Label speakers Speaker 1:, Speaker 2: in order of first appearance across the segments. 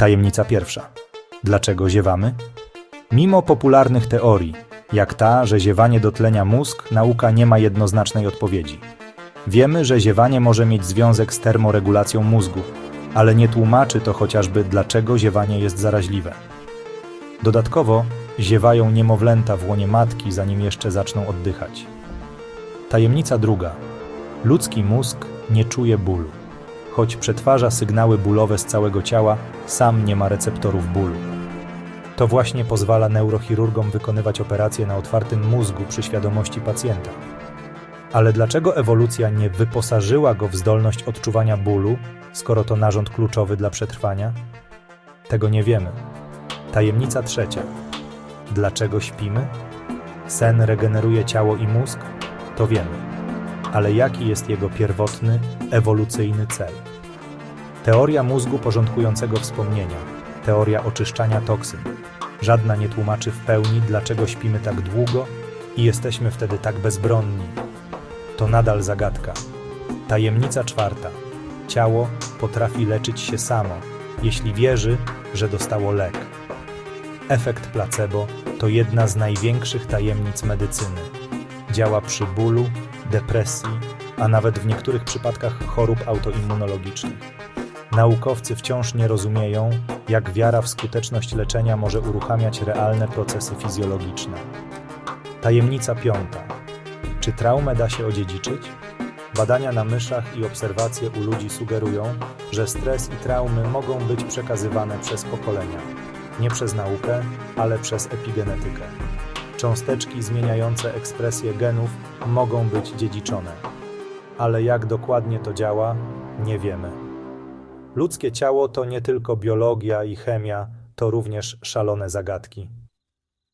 Speaker 1: Tajemnica pierwsza. Dlaczego ziewamy? Mimo popularnych teorii, jak ta, że ziewanie dotlenia mózg, nauka nie ma jednoznacznej odpowiedzi. Wiemy, że ziewanie może mieć związek z termoregulacją mózgu, ale nie tłumaczy to chociażby, dlaczego ziewanie jest zaraźliwe. Dodatkowo ziewają niemowlęta w łonie matki, zanim jeszcze zaczną oddychać. Tajemnica druga. Ludzki mózg nie czuje bólu. Choć przetwarza sygnały bólowe z całego ciała, sam nie ma receptorów bólu. To właśnie pozwala neurochirurgom wykonywać operacje na otwartym mózgu przy świadomości pacjenta. Ale dlaczego ewolucja nie wyposażyła go w zdolność odczuwania bólu, skoro to narząd kluczowy dla przetrwania? Tego nie wiemy. Tajemnica trzecia. Dlaczego śpimy? Sen regeneruje ciało i mózg? To wiemy. Ale jaki jest jego pierwotny, ewolucyjny cel? Teoria mózgu porządkującego wspomnienia, teoria oczyszczania toksyn. Żadna nie tłumaczy w pełni, dlaczego śpimy tak długo i jesteśmy wtedy tak bezbronni. To nadal zagadka. Tajemnica czwarta. Ciało potrafi leczyć się samo, jeśli wierzy, że dostało lek. Efekt placebo to jedna z największych tajemnic medycyny. Działa przy bólu, depresji, a nawet w niektórych przypadkach chorób autoimmunologicznych. Naukowcy wciąż nie rozumieją, jak wiara w skuteczność leczenia może uruchamiać realne procesy fizjologiczne. Tajemnica piąta. Czy traumę da się odziedziczyć? Badania na myszach i obserwacje u ludzi sugerują, że stres i traumy mogą być przekazywane przez pokolenia. Nie przez naukę, ale przez epigenetykę. Cząsteczki zmieniające ekspresję genów mogą być dziedziczone. Ale jak dokładnie to działa, nie wiemy. Ludzkie ciało to nie tylko biologia i chemia, to również szalone zagadki.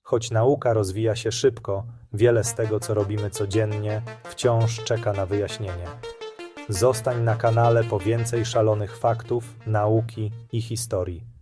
Speaker 1: Choć nauka rozwija się szybko, wiele z tego, co robimy codziennie, wciąż czeka na wyjaśnienie. Zostań na kanale po więcej szalonych faktów, nauki i historii.